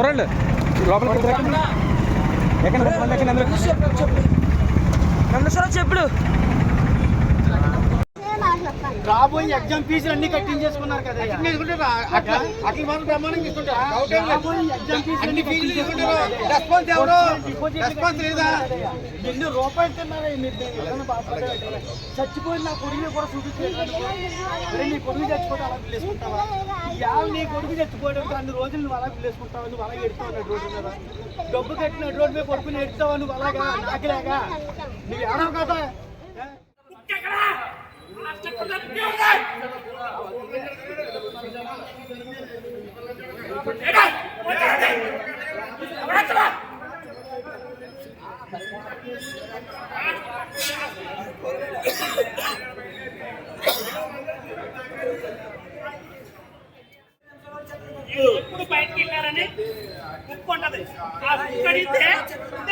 కుర్రాళ్ళు లోపలికి ఎక్కండి. ఎక్కండి చెప్పుడు రాబోయే ఎగ్జామ్ ఫీజులు అన్ని కట్టించేసుకున్నారు కదా అట్లా ప్రమాణం ఎన్ని రూపాయలు తిన్నారా మీరు? చచ్చిపోయిన నా కొడుకుని కూడా చూపించలేదు నీ కొడుకు చచ్చిపోతే అలా పిల్లేసుకుంటావా? ఇవాళ నీ కొడుకు చచ్చిపోవడం అన్ని రోజులు నువ్వు అలా పిల్లేసుకుంటావా? నువ్వు అలాగే ఎడుతావు రోడ్డు మీద? డబ్బు కట్టిన రోడ్డు మీద కొడుకుని ఎడుతావా నువ్వు అలాగా? నాకులాగా? నువ్వు ఏడవ కదా. ఎప్పుడు బయటకి వెళ్ళారని ఉప్పు ఉంటది. ఆ ఉప్పు అడిగితే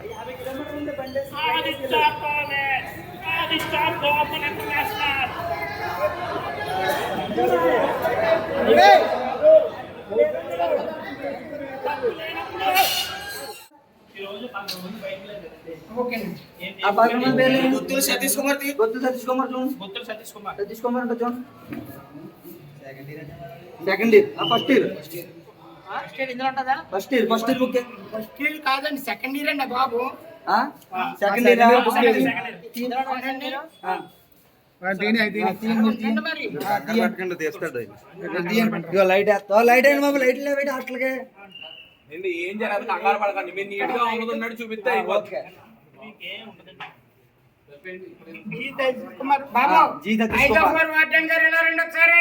ఆదిత్య కాలేజ్ ఆదిత్య గోపన్ ఇంటర్నేషనల్ గుత్తులు సతీష్ కుమార్ గుత్తు సతీష్ కుమార్ చూడండి గుత్తులు సతీష్ కుమార్ సతీష్ కుమార్ అంటే చూడండి second year first year first year first year book first year కాదండి సెకండ్ ఇయర్ అండి? బాబు సెకండ్ ఇయర్ లైట్ లైట్ అయిన బాబు లైట్ లేవు హాస్టల్కి. ఏం జరగదు కంగారు పడకండి. మీరు నీట్గా అమ్ముతున్నట్టు చూపిస్తే కుమార్ బాబు కుమార్. గారు ఎలా రండి ఒకసారి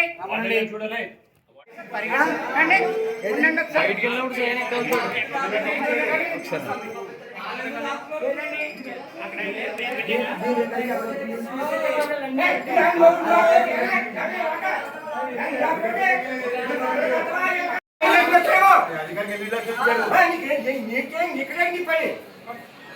નીકળે નહીં પડે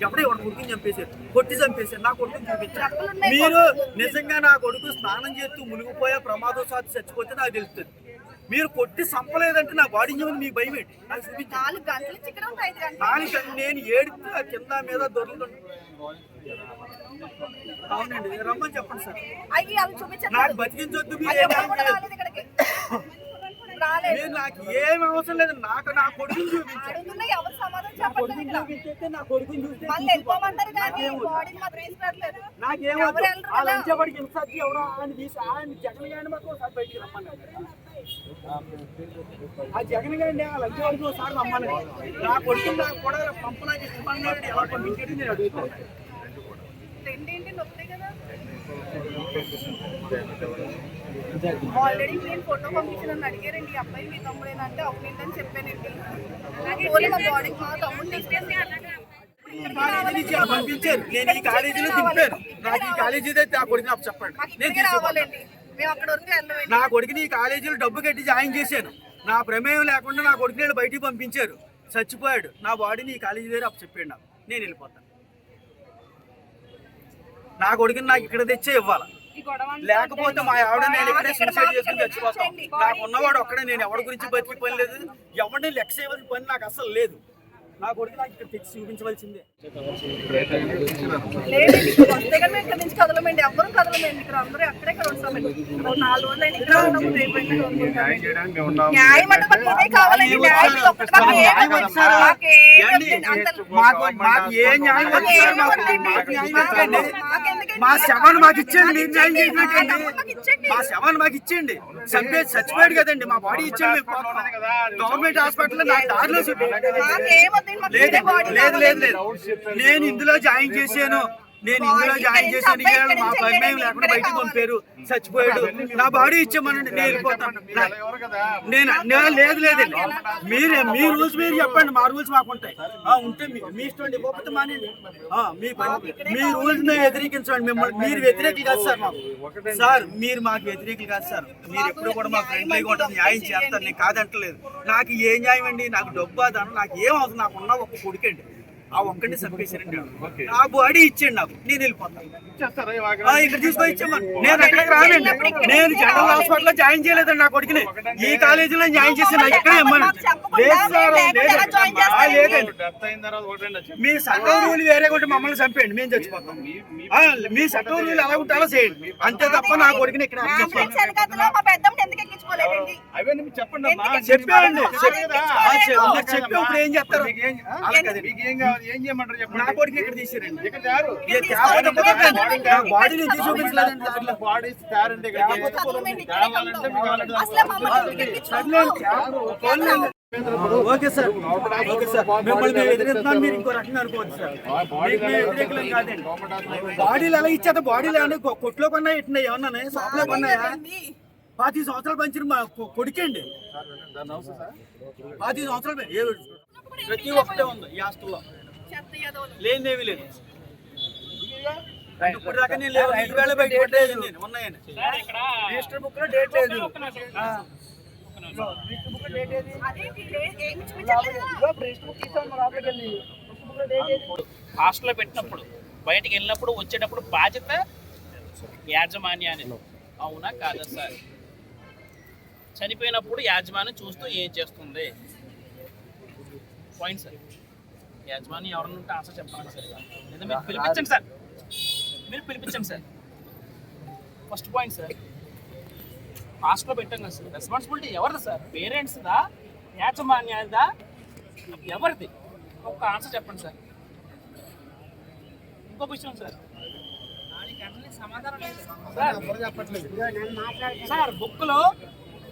ఎప్పుడే వాడు కొడుకుని చంపేశారు కొట్టి చంపేశారు నా కొడుకుని చూపించారు మీరు నిజంగా నా కొడుకు స్నానం చేస్తూ మునిగిపోయే ప్రమాదవశాత్తు చచ్చిపోతే నాకు తెలుస్తుంది. మీరు కొట్టి చంపలేదంటే నా బాడీ చెమని మీకు భయం ఏంటి? నాకు నాలుగు నేను ఏడుతూ ఆ కింద మీద దొరుకుతాను అవునండి రమ్మని చెప్పండి సార్. నాకు బతికించొద్దు మీరు నాకు ఏం అవసరం లేదు. నాకు నా కొడుకుని చూపించాలి అడుగుతున్నా ఎవరు సమాధానం నా చెప్పట్లేదు ఇక్కడ. చూపించేస్తే నా కొడుకుని చూస్తే మళ్ళీ వెళ్ళిపోమంటారు కానీ. బాడీని మాత్రం వేసుకోవట్లేదు నాకేం ఎవరు వెళ్ళరు ఆ కదా? లంచబడికి ఇన్సార్జి ఎవరో ఆయన తీసి ఆయన జగన్ గారిని మాత్రం ఒకసారి బయటికి రమ్మన్నారు ఆ జగన్ గారిని ఆ లంచబడికి ఒకసారి రమ్మని నా కొడుకు కూడా పంపడానికి ఇష్టపడినాడు ఎలా పంపించేది నేను అడుగుతాను రెండేంటి? నొప్పి కదా. ఆల్రెడీ నేను ఫోటో పంపించిన అడిగారండి ఈ అబ్బాయి మీ తమ్ముడేనంటే అవునండి చెప్పానండి. ఓన్లీ మా బాడీకి మా తమ్ముడిని కాలేజీ నుంచి ఇలా పంపించారు? నేను ఈ కాలేజీలో దింపాను. నాకు ఈ కాలేజీ అయితే ఆ కొడుకుని అప్పు చెప్పండి. నేను నా కొడుకుని ఈ కాలేజీలో డబ్బు కట్టి జాయిన్ చేశాను. నా ప్రమేయం లేకుండా నా కొడుకుని వీళ్ళు బయటికి పంపించారు. చచ్చిపోయాడు. నా బాడీని ఈ కాలేజీ దగ్గర అప్పు చెప్పాడు నాకు. నేను వెళ్ళిపోతాను. నా కొడుకుని నాకు ఇక్కడ తెచ్చే ఇవ్వాలి? లేకపోతే మా ఆవిడ నేను ఇక్కడ సూసైడ్ చేసుకుని చచ్చిపోతాం. నాకు ఉన్నవాడు ఒక్కడే నేను ఎవరి గురించి బతికి పని లేదు. ఎవరిని లెక్క చేయవలసిన పని నాకు అసలు లేదు. నా కొడుకు నాకు ఇక్కడ తెచ్చి చూపించవలసిందే. ఇక్కడ వస్తే కానీ మేము ఇక్కడ నుంచి కదలమండి. ఎవ్వరూ కదలమండి. ఇక్కడ అందరూ అక్కడే ఇక్కడ ఉంటామండి ఒక నాలుగు రోజులు అయినా ఇక్కడ ఉన్నాము రేపు అయినా ఇక్కడ ఉంటాము. న్యాయం చేయడానికి మేము ఉన్నాము న్యాయం అంటే మాకు ఇదే కావాలండి న్యాయం ఇది ఒక్కటి మాకు? మా శవాన్ని మాకు ఇచ్చేయండి. మా శవాన్ని మాకు ఇచ్చేయండి. చంపే చచ్చిపోయాడు కదండి. మా బాడీ ఇచ్చేయండి. గవర్నమెంట్ హాస్పిటల్ నా దారిలో లేదు లేదు లేదు. లేదు. నేను ఇందులో జాయిన్ చేశాను. నేను ఇందులో జాయిన్ చేశాను. మా ప్రమేయం లేకుండా బయటకు పంపారు. చచ్చిపోయాడు. నా బాడీ ఇచ్చామనండి నేను వెళ్ళిపోతాను నేను నేను లేదు లేదండి మీరే మీ రూల్స్ మీరు చెప్పండి. మా రూల్స్ మాకు ఉంటాయి. ఉంటే మీ ఇష్టం ఇవ్వకపోతే ఆ, మీ మీ రూల్స్ మేము వ్యతిరేకించండి. మిమ్మల్ని మీరు వ్యతిరేకులు కాదు సార్ మాకు. సార్ మీరు మాకు వ్యతిరేకులు కాదు సార్. మీరు ఎప్పుడు కూడా మా ఫ్రెండ్లీగా ఉంటుంది న్యాయం చేస్తారు. నేను కాదంటలేదు. నాకు ఏ న్యాయం అండి? నాకు డబ్బు అదనం నాకు ఏం అవసరం? నాకు ఉన్న ఒక కొడుకండి. ఆ ఒక్కటి చంపేశారండి ఆ బాడీ ఇచ్చేయండి నాకు. నేను వెళ్ళిపోతాను ఇచ్చేస్తారా ఈ ఆ, వాగ్దానం? ఇక్కడ తీసుకొని ఇచ్చామని నేను ఎక్కడికి రానండి. నేను జనరల్ హాస్పిటల్లో జాయిన్ చేయలేదండి నా కొడుకుని. ఈ కాలేజీలో జాయిన్ చేసి లేదు సార్ లేదండి. మీ చట్టం రూల్ వేరే ఉంటే మమ్మల్ని చంపేయండి. మేము చచ్చిపోతాం. మీ చట్టం రూల్ ఎలా ఉంటే అలా చేయండి. అంతే తప్ప నా కొడుకుని ఇక్కడ అవన్నీ మీరు చెప్పండి అమ్మా. చెప్పి ఇప్పుడు ఏం చేస్తారు? మీకు ఏం- అలా. మీకు కావాలి? ఏం చేయమంటారు నా చెప్పండి కొడుకు ఇక్కడ తీసారండి ఇక్కడ తయారు? ఏ తేకపోతే కుదరదండి. నా చూపించలేదండి. బాడీ తయారంటే ఇక్కడ. మీకు కావాలంటే? Okay sir. Okay sir. మిమ్మల్ని మేము ఎదిరిస్తున్నాం మీరు ఇంకో రకంగా అనుకోవచ్చు సార్. మేము వ్యతిరేకులం కాదండి. బాడీలు ఎలా ఇచ్చేత బాడీలు కొట్లో కొన్నా ఇట్లా ఏమన్నా షాప్లో కొన్నాయా? పాతి సంవత్సరాలు పంచిన మా కొడుకండి? పాతి సంవత్సరాలు ప్రతి ఒక్కటే ఉంది ఈ హాస్టల్లో. లేనిదేమీ లేదు. ఇప్పుడు దాకా నేను లేవు ఈవేళ బయట నేను ఉన్నాయని రిజిస్టర్ బుక్లో డేట్ లేదు. రిజిస్టర్ బుక్ డేట్ ఏది? రిజిస్టర్ బుక్ తీసాను లోపలికి వెళ్ళి. హాస్టల్లో పెట్టినప్పుడు బయటికి వెళ్ళినప్పుడు వచ్చేటప్పుడు బాధ్యత యాజమాన్యాన్ని అవునా కాదా సార్? చనిపోయినప్పుడు యాజమాన్యం చూస్తూ ఏం చేస్తుంది? పాయింట్ సార్ యాజమాన్యం ఎవరన్నా ఉంటే ఆన్సర్ చెప్పండి సార్ లేదా మీరు పిలిపించండి సార్. మీరు పిలిపించండి సార్. ఫస్ట్ పాయింట్ సార్ హాస్టల్లో పెట్టాం కదా సార్. రెస్పాన్సిబిలిటీ ఎవరిది సార్? పేరెంట్స్దా యాజమాన్యాదా ఎవరిది? ఒక ఆన్సర్ చెప్పండి సార్. ఇంకో విషయం సార్. సమాధానం లేదు సార్. సార్ బుక్లో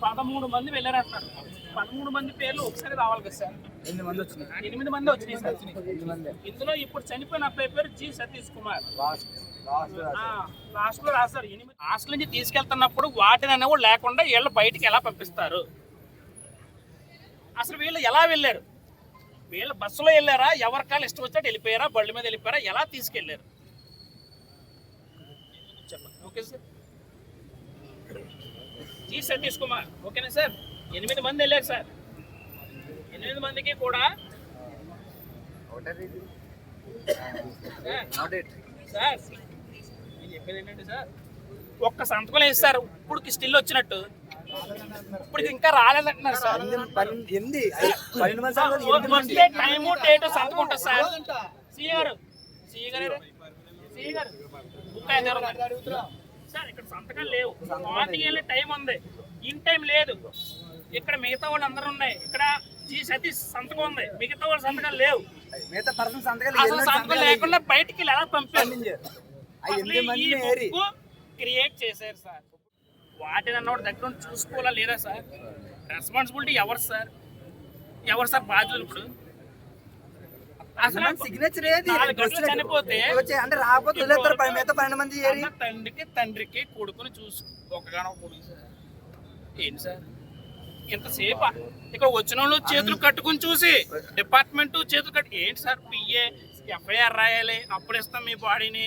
పదమూడు మంది వెళ్ళారంటారు పదమూడు మంది పేర్లు ఒకసారి రావాలి కదా సార్? ఎనిమిది మంది వచ్చినాయి. ఎనిమిది మంది వచ్చినాయి సార్. ఇందులో ఇప్పుడు చనిపోయిన అబ్బాయి పేరు జి సతీష్ కుమార్. లాస్ట్లో రాస్తారు ఎనిమిది హాస్టల్ నుంచి తీసుకెళ్తున్నప్పుడు వాటిని అనేవి లేకుండా వీళ్ళు బయటికి ఎలా పంపిస్తారు? అసలు వీళ్ళు ఎలా వెళ్ళారు? వీళ్ళు బస్సులో వెళ్ళారా? ఎవరి కాళ్ళు ఇష్టం వచ్చినట్టు వెళ్ళిపోయారా? బళ్ళ మీద వెళ్ళిపోయారా? ఎలా తీసుకెళ్ళారు చెప్పండి. Okay sir. G Satish Kumar ఓకేనా సార్? ఎనిమిది మంది వెళ్ళారు సార్. ఎనిమిది మందికి కూడా సార్ నేను చెప్పేది ఏంటంటే సార్ ఒక్క సంతకం లేదు సార్. ఇప్పుడు స్టిల్ వచ్చినట్టు. ఇప్పుడు ఇంకా రాలేదంటున్నారు సార్. వస్తే టైము డేట్ సంతకం ఉంటుంది సార్. సిఏ గారు సిఏ గారు బుక్ ఎవరు? సార్ ఇక్కడ సంతకాలు లేవు. మార్నింగ్ వెళ్ళే టైం ఉంది. ఇన్ టైం లేదు. ఇక్కడ మిగతా వాళ్ళు అందరూ ఉన్నాయి. ఇక్కడ జీ సతీష్ సంతకం ఉంది. మిగతా వాళ్ళ సంతకాలు లేవు. మిగతా పర్సన్ సంతకాలు అసలు సంతకం లేకుండా బయటికి ఎలా ఏరి? క్రియేట్ చేశారు సార్. వాటిని అన్నోడు దగ్గర చూసుకోవాలా లేదా సార్? రెస్పాన్సిబిలిటీ ఎవరు సార్? ఎవరు సార్ బాధ్యులు ఇప్పుడు? అసలు సిగ్నేచర్ ఏది? చనిపోతే అంటే రాకపోతే వదిలేస్తారు పది మిగతా పన్నెండు మంది తండ్రికి తండ్రికి కొడుకుని చూసు. ఒకగానో కొడుకు సార్ ఏంటి సార్? ఇంతసేపు ఇక్కడ వచ్చిన వాళ్ళు చేతులు కట్టుకుని చూసి డిపార్ట్మెంట్ చేతులు కట్టు ఏంటి సార్? పిఏ ఎఫ్ఐఆర్ రాయాలి అప్పుడు ఇస్తాం మీ బాడీని.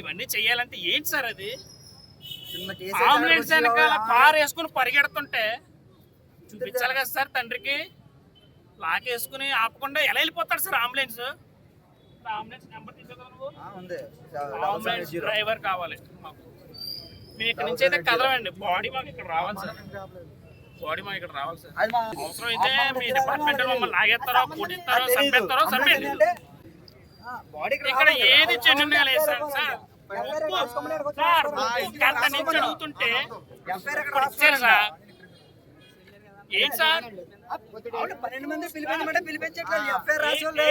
ఇవన్నీ చెయ్యాలంటే ఏంటి సార్ అది? అంబులెన్స్ వెనకాల కార్ వేసుకుని పరిగెడుతుంటే చూపించాలి కదా సార్ తండ్రికి. లాకేసుకుని ఆపకుండా ఎలా వెళ్ళిపోతాడు సార్ అంబులెన్స్? నెంబర్ డ్రైవర్ కావాలి. మాకు. మేము ఇక్కడ నుంచి అయితే కదలమండి బాడీ మాకు ఇక్కడ రావాలి సార్. బాడీ మా ఇక్కడ రావాలి సార్. అవసరం అయితే మీ డిపార్ట్మెంట్ మమ్మల్ని లాగేస్తారో కొట్టిస్తారో చంపేస్తారో చంపేయండి. ఇక్కడ ఏది లేదు సార్ సార్. సార్ గంట నుంచి అడుగుతుంటే సార్. ఏంటి సార్? అవును, పన్నెండు మంది పిలిపించమంటే పిలిపించట్లేదు. ఎఫ్ఐఆర్ రాసి వాళ్ళు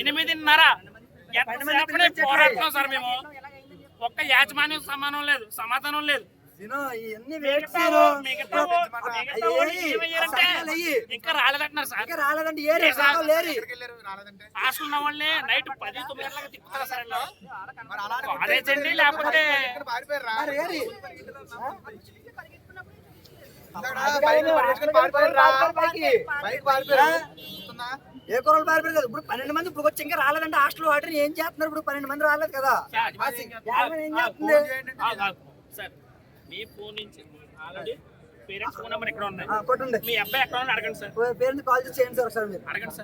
ఎనిమిదిన్నర. ఎంతసేపటి పోరాడుతున్నాం సార్ మేము? ఒక్క యాజమాన్యం సమానం లేదు సమాధానం లేదు. వాళ్ళు- వాళ్ళు. ఇంకా రాలేదంటున్నారు సార్. రాలేదండి ఏ హాస్టల్ ఉన్న వాళ్ళని నైట్ పది తొమ్మిది గంటలకు తిప్పుతారా సార్ వీళ్ళు? కాలేజ్ అండి లేకపోతే ఏ కూరలు పారిపోయారు కదా? ఇప్పుడు పన్నెండు మంది ఇప్పుడు వచ్చి ఇంకా రాలేదంటే హాస్టల్ వాటిని ఏం చేస్తున్నారు ఇప్పుడు పన్నెండు మంది రాలేదు కదా? ఏం చేస్తుంది? మీ ఫోన్ నుంచి ఆల్రెడీ పేరెంట్స్ ఫోన్ నెంబర్ ఎక్కడ ఉన్నాయి? ఆ, కొట్టండి. మీ అబ్బాయి ఎక్కడ అడగండి సార్. పేరెంట్ కాల్ చేసి చేయండి సార్ ఒకసారి మీరు. అడగండి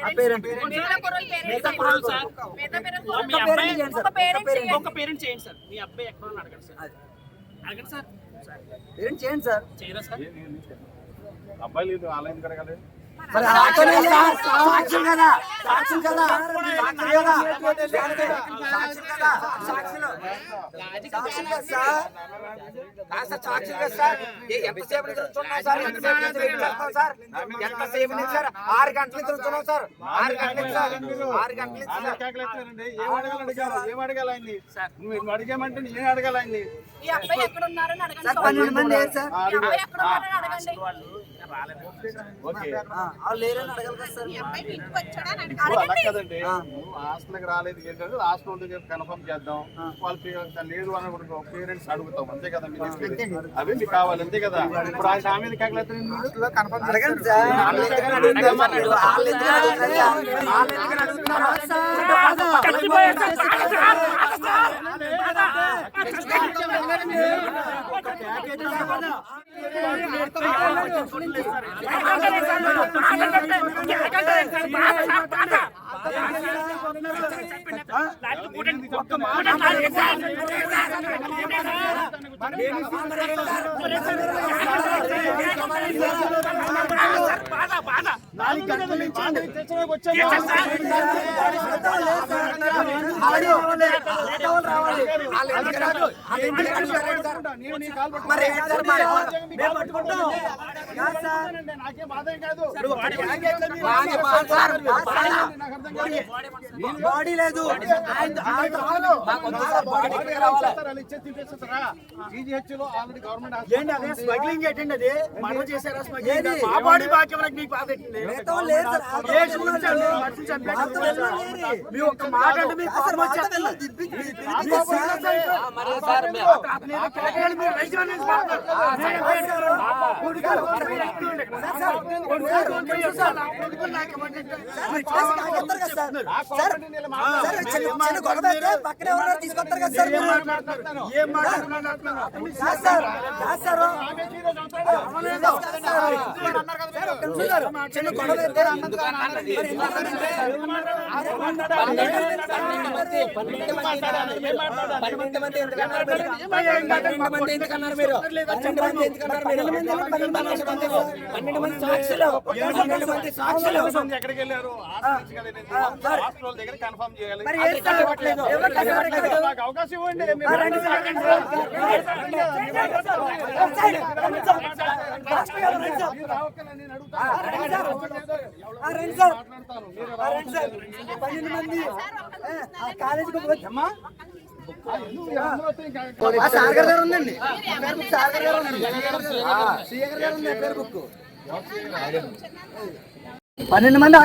ఆ పేరెంట్ పేరెంట్ చేయండి సార్. ఒక పేరెంట్ చేయండి మీ అబ్బాయి ఎక్కడ అడగండి సార్. అడగండి సార్. పేరెంట్ చేయండి సార్? చేయరా సార్? అబ్బాయిలు ఇది ఆన్లైన్ కడగాలి. సాక్షులు కదా సాక్షులు కదా సాక్షులు కదా. సాక్షులు కదా. సాక్షులు సాక్షులు. కదా సార్. సాక్షులు కదా ఎంతసేపు ఎంతసేపు ఎంతసేపు ఆరు గంటల నుంచి నిల్చున్నాం సార్. ఆరు గంటల సార్. ఆరు గంటల ఏం అడగాలి అడిగారు ఏం అడగాలి ఆయన్ని నువ్వు అడిగామంటే నేను అడగాలి ఆయన్ని ఈ అబ్బాయి ఎక్కడ ఉన్నారని అడగండి సార్ పన్నెండు మంది సార్? ఆ, కదండి నువ్వు హాస్టల్కి రాలేదు ఏంటంటే హాస్టల్ కన్ఫర్మ్ చేద్దాం. వాళ్ళ లేదు అని కూడా పేరెంట్స్ అడుగుతాం అంతే కదా అవి మీకు కావాలి అంతే కదా. ఇప్పుడు ఆయన ఆమె కన్ఫర్మ్ అడగండి సార్ వాళ్ళు ఎందుకని అడుగుతున్నారు సార్? వాళ్ళు ఎందుకని అడుగుతున్నారు సార్? వాళ్ళు ఎందుకని అడుగుతున్నారు సార్? చచ్చిపోయారు సార్. బాగా సార్. బాగా సార్. నాలుగు గంటల. నాకేం బాడీ లేదు. ఏంటి అదే స్మగ్లింగ్ ఏంటండి అది మనం చేశారా స్మగ్లింగ్ మా బాడీ బాకీ మీకు బాధ మిగతా మీ ఒక్క మాట అంటే మీ- పక్కనే తీసుకొస్తారు కదా. ఏం మాట్లాడుతున్నారు సార్. చిన్న పన్నెండు మంది ఎందుకన్నారు మీరు? పన్నెండు మంది ఎందుకన్నారు మీరు పన్నెండు మంది ఎందుకన్నారు మీరు పన్నెండు మంది మంది పన్నెండు మంది సాక్షులు పన్నెండు మంది సాక్షులు ఎక్కడికి వెళ్ళారు హాస్టల్ హాస్టల్ దగ్గర కన్ఫర్మ్ చేయాలి అవకాశం ఇవ్వండి రండి సార్, రండి సార్. పన్నెండు మంది. కాలేజీకి వచ్చమ్మా సాగర్ గారు ఉందండి. సాగర్ గారు గారు ఉంది పేరు బుక్. పన్నెండు మంది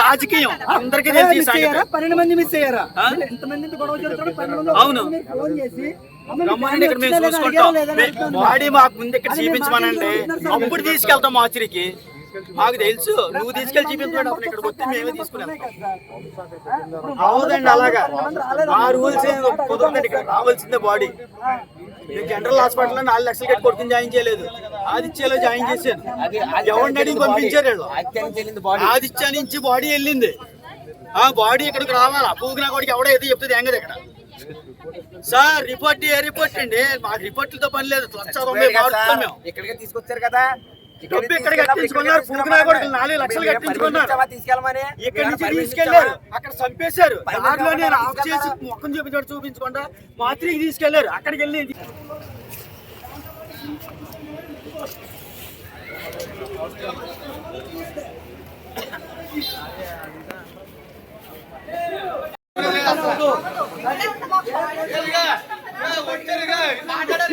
రాజకీయం. అందరికీ తెలిసి పన్నెండు మంది మిస్ అయ్యారా? ఎంతమంది గొడవ పన్నెండు మంది అవును. ఫోన్ చేసి ఇక్కడ మేము చూసుకుంటాం. బాడీ మాకు ముందు ఇక్కడ చూపించమనండి. అప్పుడు తీసుకెళ్తాం ఆచరికి. మాకు తెలుసు. నువ్వు తీసుకెళ్ళి చూపించాడు అప్పుడు ఇక్కడికి వస్తే మేమే తీసుకున్నాం. అవదండి అలాగా. ఆ రూల్స్ కుదరదండి ఇక్కడ. రావాల్సిందే బాడీ. నేను జనరల్ హాస్పిటల్ నాలుగు లక్షలు కట్టి కొడుకుని జాయిన్ చేయలేదు. ఆదిత్యలో జాయిన్ చేశాను. ఎవరిని అడిగి పంపించారు వీళ్ళు? ఆదిత్య నుంచి బాడీ. వెళ్ళింది. ఆ బాడీ ఇక్కడికి రావాలా? పూగినా కొడుకు ఎవడో ఏదో చెప్తుంది ఏం కదా ఇక్కడ? సార్ రిపోర్ట్ ఏ రిపోర్ట్ అండి? మాకు రిపోర్ట్లతో పని లేదు. మేము. ఇక్కడికి తీసుకొచ్చారు కదా. డబ్బు ఇక్కడ కట్టించుకున్నారు పూకునా కొడుకు నాలుగు లక్షలు కట్టించుకున్నారు. తీసుకెళ్ళమని ఇక్కడ నుంచి తీసుకెళ్ళారు అక్కడ చంపేశారు. దారిలో నేను ఆఫ్ చేసి మొక్కం చూపించాడు చూపించకుండా మాత్రికి తీసుకెళ్ళారు అక్కడికి వెళ్ళి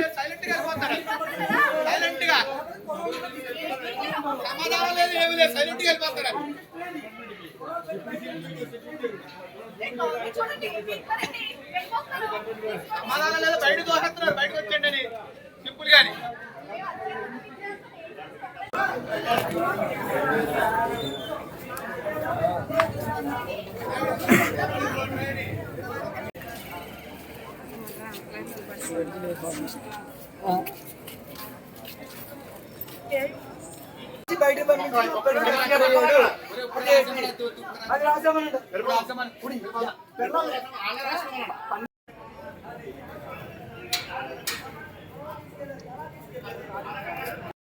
సైలెంట్గా వెళ్ళిపోతారు సైలెంట్గా సమాధానం లేదు సైలెంట్గా వెళ్ళిపోతారు సమాధానం లేదు బయటకు వస్తున్నారు బయటకు వచ్చేయండి అని. సింపుల్ గాని. బయట అది రాసామండి